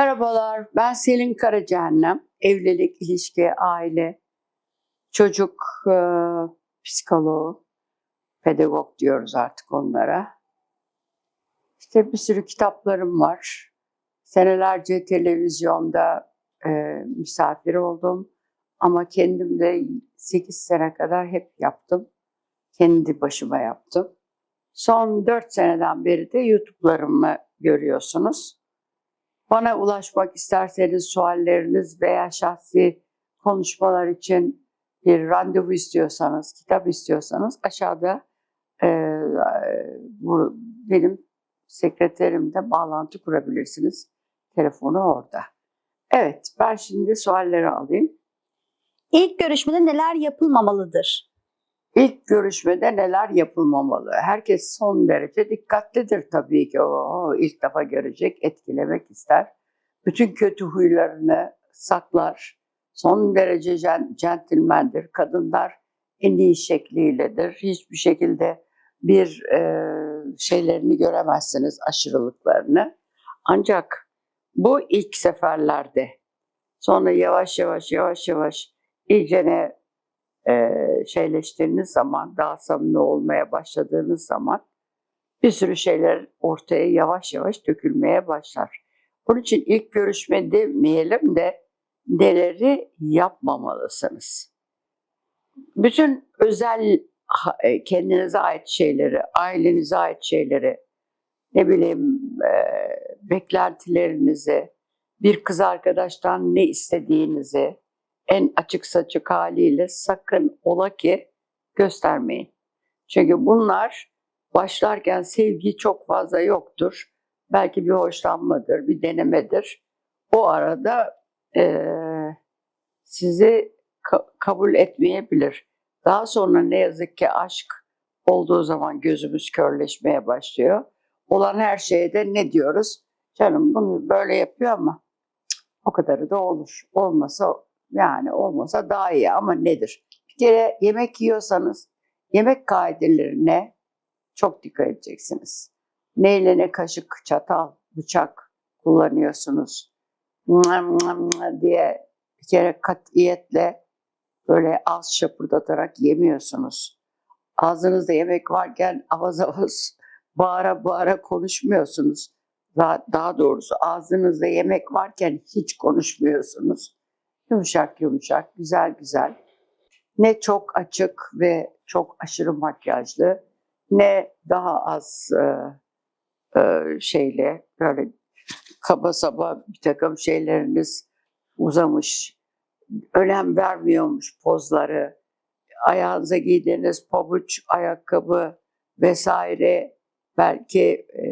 Merhabalar, ben Selin Karacehennem. Evlilik, ilişki, aile, çocuk e, psikoloğu, pedagog diyoruz artık onlara. İşte bir sürü kitaplarım var. Senelerce televizyonda e, misafir oldum. Ama kendim de 8 sene kadar hep yaptım. Kendi başıma yaptım. Son 4 seneden beri de YouTube'larımı görüyorsunuz. Bana ulaşmak isterseniz sualleriniz veya şahsi konuşmalar için bir randevu istiyorsanız, kitap istiyorsanız aşağıda e, bu, benim sekreterimde bağlantı kurabilirsiniz. Telefonu orada. Evet, ben şimdi sualleri alayım. İlk görüşmede neler yapılmamalıdır? İlk görüşmede neler yapılmamalı? Herkes son derece dikkatlidir tabii ki. O ilk defa görecek, etkilemek ister. Bütün kötü huylarını saklar. Son derece cen- centilmendir. Kadınlar en iyi şekliyledir. Hiçbir şekilde bir e, şeylerini göremezsiniz, aşırılıklarını. Ancak bu ilk seferlerde sonra yavaş yavaş yavaş yavaş iyicene e, şeyleştiğiniz zaman, daha samimi olmaya başladığınız zaman bir sürü şeyler ortaya yavaş yavaş dökülmeye başlar. Onun için ilk görüşme demeyelim de neleri yapmamalısınız. Bütün özel e, kendinize ait şeyleri, ailenize ait şeyleri, ne bileyim e, beklentilerinizi, bir kız arkadaştan ne istediğinizi, en açık saçık haliyle sakın ola ki göstermeyin. Çünkü bunlar başlarken sevgi çok fazla yoktur. Belki bir hoşlanmadır, bir denemedir. O arada eee, sizi ka- kabul etmeyebilir. Daha sonra ne yazık ki aşk olduğu zaman gözümüz körleşmeye başlıyor. Olan her şeye de ne diyoruz? Canım bunu böyle yapıyor ama o kadarı da olur. Olmasa yani olmasa daha iyi ama nedir? Bir kere yemek yiyorsanız yemek kaidelerine çok dikkat edeceksiniz. Neyle ne kaşık, çatal, bıçak kullanıyorsunuz. Diye bir kere katiyetle böyle az şapırdatarak yemiyorsunuz. Ağzınızda yemek varken avaz avaz bağıra bağıra konuşmuyorsunuz. Daha, daha doğrusu ağzınızda yemek varken hiç konuşmuyorsunuz. Yumuşak yumuşak, güzel güzel. Ne çok açık ve çok aşırı makyajlı, ne daha az e, e, şeyle böyle kaba saba bir takım şeyleriniz uzamış, önem vermiyormuş pozları, ayağınıza giydiğiniz pabuç, ayakkabı vesaire belki e,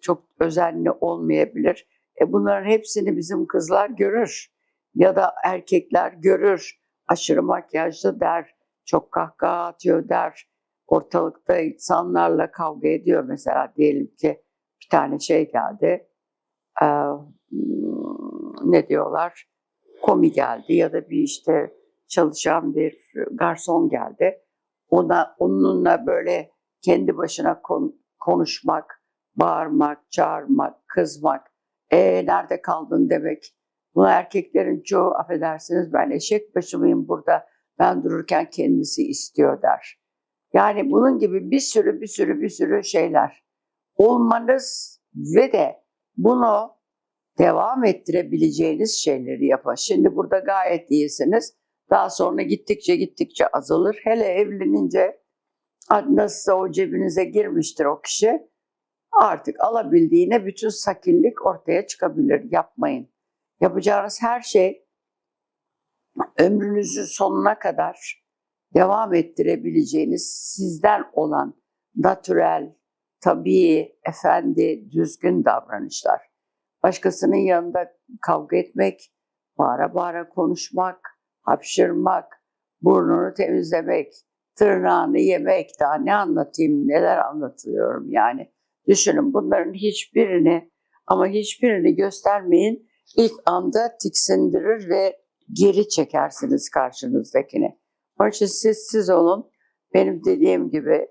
çok özenli olmayabilir. E, bunların hepsini bizim kızlar görür ya da erkekler görür. Aşırı makyajlı der, çok kahkaha atıyor der. Ortalıkta insanlarla kavga ediyor mesela diyelim ki bir tane şey geldi. Hmm, ne diyorlar? Komi geldi ya da bir işte çalışan bir garson geldi. Ona onunla böyle kendi başına kon- konuşmak, bağırmak, çağırmak, kızmak. E nerede kaldın demek. Bu erkeklerin çoğu affedersiniz ben eşek başı mıyım burada ben dururken kendisi istiyor der. Yani bunun gibi bir sürü bir sürü bir sürü şeyler. Olmanız ve de bunu devam ettirebileceğiniz şeyleri yapın. Şimdi burada gayet iyisiniz. Daha sonra gittikçe gittikçe azalır. Hele evlenince nasılsa o cebinize girmiştir o kişi. Artık alabildiğine bütün sakinlik ortaya çıkabilir. Yapmayın. Yapacağınız her şey ömrünüzün sonuna kadar devam ettirebileceğiniz sizden olan natürel, tabii, efendi, düzgün davranışlar. Başkasının yanında kavga etmek, bağıra bağıra konuşmak, hapşırmak, burnunu temizlemek, tırnağını yemek, daha ne anlatayım, neler anlatıyorum yani. Düşünün bunların hiçbirini ama hiçbirini göstermeyin. İlk anda tiksindirir ve geri çekersiniz karşınızdakini. Onun için siz siz olun. Benim dediğim gibi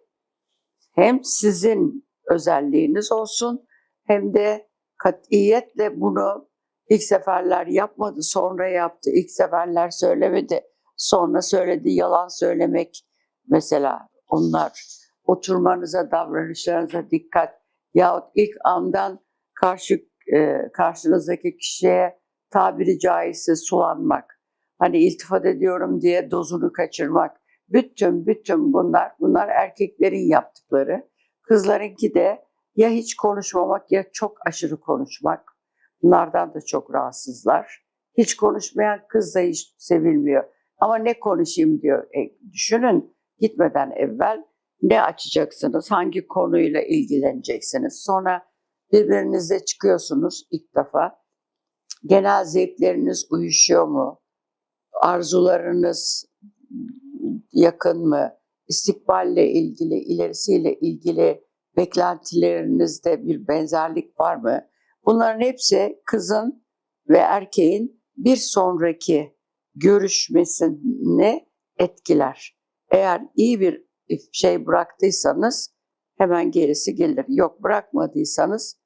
hem sizin özelliğiniz olsun hem de katiyetle bunu İlk seferler yapmadı, sonra yaptı. İlk seferler söylemedi, sonra söyledi. Yalan söylemek mesela onlar. Oturmanıza, davranışlarınıza dikkat. Yahut ilk andan karşı e, karşınızdaki kişiye tabiri caizse sulanmak. Hani iltifat ediyorum diye dozunu kaçırmak. Bütün bütün bunlar, bunlar erkeklerin yaptıkları. Kızlarınki de ya hiç konuşmamak ya çok aşırı konuşmak. Bunlardan da çok rahatsızlar. Hiç konuşmayan kız da hiç sevilmiyor. Ama ne konuşayım diyor. E, düşünün gitmeden evvel ne açacaksınız, hangi konuyla ilgileneceksiniz. Sonra birbirinizle çıkıyorsunuz ilk defa. Genel zevkleriniz uyuşuyor mu? Arzularınız yakın mı? İstikballe ilgili, ilerisiyle ilgili beklentilerinizde bir benzerlik var mı? Bunların hepsi kızın ve erkeğin bir sonraki görüşmesini etkiler. Eğer iyi bir şey bıraktıysanız hemen gerisi gelir. Yok bırakmadıysanız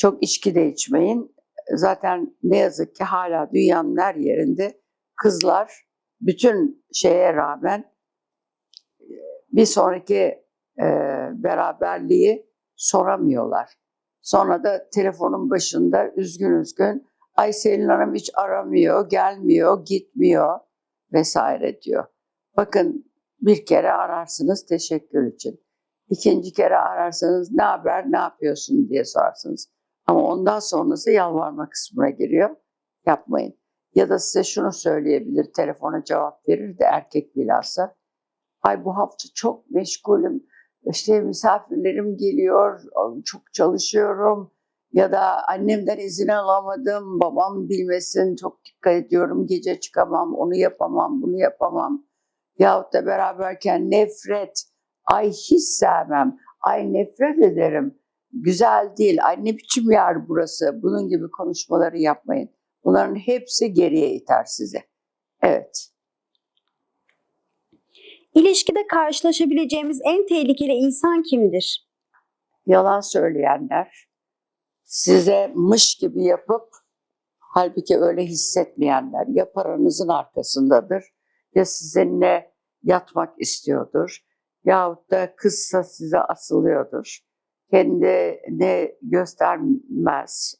çok içki de içmeyin. Zaten ne yazık ki hala dünyanın her yerinde kızlar bütün şeye rağmen bir sonraki e, beraberliği soramıyorlar. Sonra da telefonun başında üzgün üzgün ay Selin Hanım hiç aramıyor, gelmiyor, gitmiyor vesaire diyor. Bakın bir kere ararsınız teşekkür için. İkinci kere ararsanız ne haber, ne yapıyorsun diye sorarsınız. Ama ondan sonrası yalvarma kısmına giriyor. Yapmayın. Ya da size şunu söyleyebilir, telefona cevap verir de erkek bilhassa. Ay bu hafta çok meşgulüm, işte misafirlerim geliyor, çok çalışıyorum ya da annemden izin alamadım, babam bilmesin, çok dikkat ediyorum, gece çıkamam, onu yapamam, bunu yapamam. Yahut da beraberken nefret, ay hiç sevmem, ay nefret ederim, güzel değil, ay ne biçim yer burası, bunun gibi konuşmaları yapmayın. Bunların hepsi geriye iter sizi. Evet. İlişkide karşılaşabileceğimiz en tehlikeli insan kimdir? yalan söyleyenler, size mış gibi yapıp halbuki öyle hissetmeyenler ya paranızın arkasındadır ya sizinle yatmak istiyordur yahut da kızsa size asılıyordur. Kendini göstermez.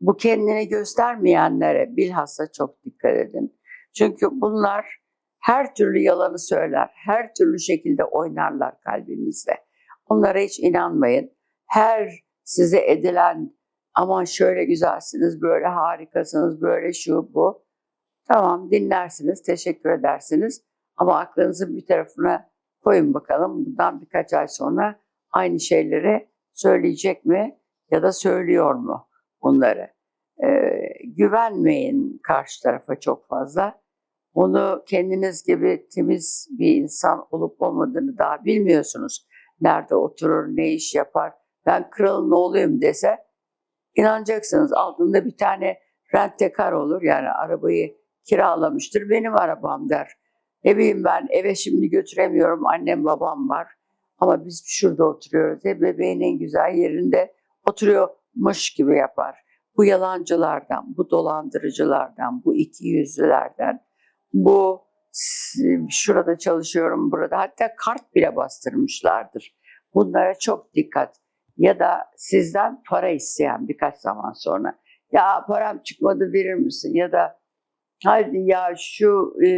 Bu kendini göstermeyenlere bilhassa çok dikkat edin. Çünkü bunlar her türlü yalanı söyler, her türlü şekilde oynarlar kalbinizde. Onlara hiç inanmayın. Her size edilen aman şöyle güzelsiniz, böyle harikasınız, böyle şu bu. Tamam dinlersiniz, teşekkür edersiniz. Ama aklınızın bir tarafına koyun bakalım. Bundan birkaç ay sonra aynı şeyleri söyleyecek mi ya da söylüyor mu bunları? Ee, güvenmeyin karşı tarafa çok fazla. Onu kendiniz gibi temiz bir insan olup olmadığını daha bilmiyorsunuz. Nerede oturur, ne iş yapar, ben kralın oğluyum dese inanacaksınız. Altında bir tane rentekar olur yani arabayı kiralamıştır. Benim arabam der. Ne bileyim ben eve şimdi götüremiyorum annem babam var. Ama biz şurada oturuyoruz. Hep bebeğin en güzel yerinde oturuyormuş gibi yapar. Bu yalancılardan, bu dolandırıcılardan, bu iki yüzlülerden, bu şurada çalışıyorum burada hatta kart bile bastırmışlardır. Bunlara çok dikkat. Ya da sizden para isteyen birkaç zaman sonra. Ya param çıkmadı verir misin? Ya da hadi ya şu e,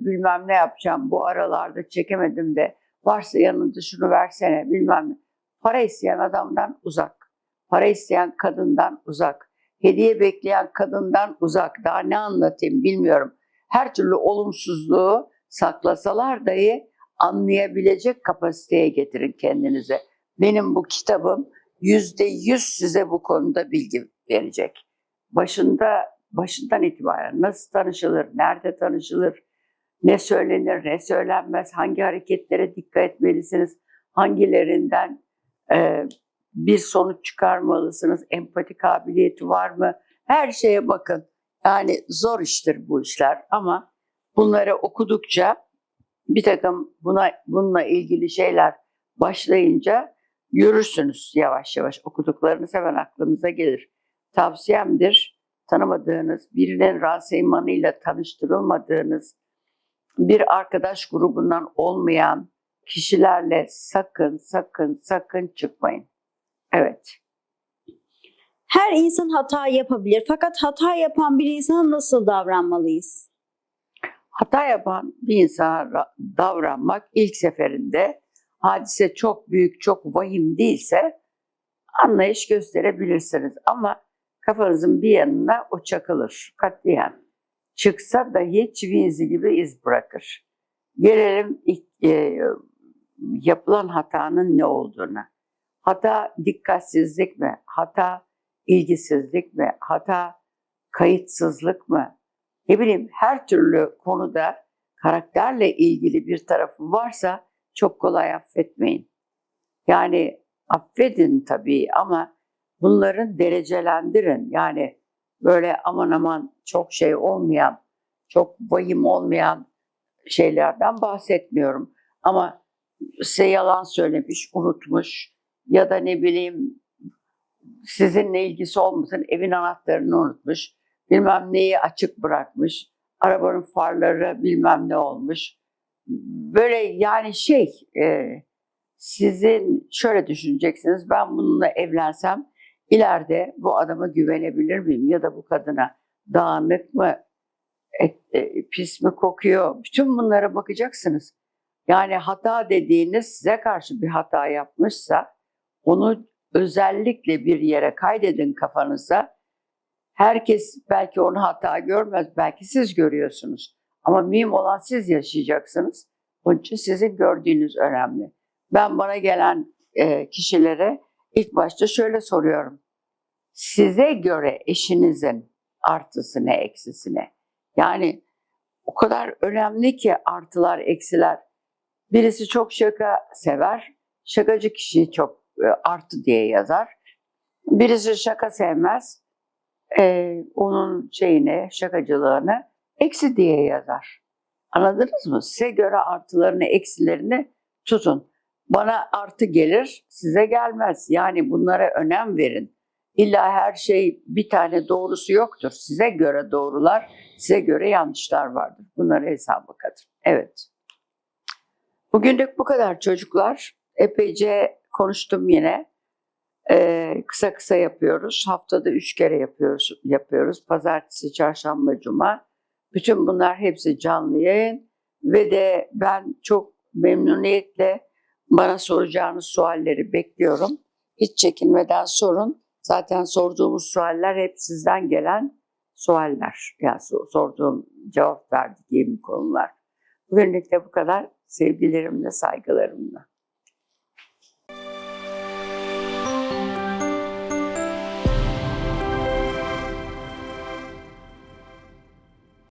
bilmem ne yapacağım bu aralarda çekemedim de varsa yanında şunu versene bilmem ne. Para isteyen adamdan uzak. Para isteyen kadından uzak. Hediye bekleyen kadından uzak. Daha ne anlatayım bilmiyorum. Her türlü olumsuzluğu saklasalar dahi anlayabilecek kapasiteye getirin kendinize. Benim bu kitabım yüzde yüz size bu konuda bilgi verecek. Başında başından itibaren nasıl tanışılır, nerede tanışılır, ne söylenir, ne söylenmez, hangi hareketlere dikkat etmelisiniz, hangilerinden e, bir sonuç çıkarmalısınız, empati kabiliyeti var mı? Her şeye bakın. Yani zor iştir bu işler ama bunları okudukça bir takım buna bununla ilgili şeyler başlayınca yürürsünüz yavaş yavaş. Okuduklarınız hemen aklınıza gelir. Tavsiyemdir. tanımadığınız, birinin ranseymanıyla tanıştırılmadığınız, bir arkadaş grubundan olmayan kişilerle sakın sakın sakın çıkmayın. Evet. Her insan hata yapabilir fakat hata yapan bir insana nasıl davranmalıyız? Hata yapan bir insana ra- davranmak ilk seferinde hadise çok büyük, çok vahim değilse anlayış gösterebilirsiniz. Ama kafanızın bir yanına o çakılır katiyen. Çıksa dahi çivi izi gibi iz bırakır. Gelelim e, yapılan hatanın ne olduğuna. Hata dikkatsizlik mi? Hata ilgisizlik mi? Hata kayıtsızlık mı? ne bileyim her türlü konuda karakterle ilgili bir tarafı varsa çok kolay affetmeyin. Yani affedin tabii ama bunların derecelendirin. Yani böyle aman aman çok şey olmayan, çok vahim olmayan şeylerden bahsetmiyorum. Ama size yalan söylemiş, unutmuş ya da ne bileyim sizinle ilgisi olmasın evin anahtarını unutmuş bilmem neyi açık bırakmış, arabanın farları bilmem ne olmuş. Böyle yani şey, e, sizin şöyle düşüneceksiniz, ben bununla evlensem ileride bu adama güvenebilir miyim ya da bu kadına dağınık mı, et, e, pis mi kokuyor, bütün bunlara bakacaksınız. Yani hata dediğiniz size karşı bir hata yapmışsa onu özellikle bir yere kaydedin kafanıza Herkes belki onu hata görmez, belki siz görüyorsunuz. Ama mühim olan siz yaşayacaksınız. Onun için sizin gördüğünüz önemli. Ben bana gelen e, kişilere ilk başta şöyle soruyorum. Size göre eşinizin artısı ne, eksisi ne? Yani o kadar önemli ki artılar, eksiler. Birisi çok şaka sever, şakacı kişiyi çok e, artı diye yazar. Birisi şaka sevmez, e, onun şeyine, şakacılığını eksi diye yazar. Anladınız mı? Size göre artılarını, eksilerini tutun. Bana artı gelir, size gelmez. Yani bunlara önem verin. İlla her şey bir tane doğrusu yoktur. Size göre doğrular, size göre yanlışlar vardır. Bunları hesaba katın. Evet. Bugünlük bu kadar çocuklar. Epeyce konuştum yine. Ee, kısa kısa yapıyoruz. Haftada üç kere yapıyoruz. yapıyoruz. Pazartesi, çarşamba, cuma. Bütün bunlar hepsi canlı yayın. Ve de ben çok memnuniyetle bana soracağınız sualleri bekliyorum. Hiç çekinmeden sorun. Zaten sorduğumuz sualler hep sizden gelen sualler. Yani sor- sorduğum, cevap verdiğim konular. Bugünlük de bu kadar. Sevgilerimle, saygılarımla.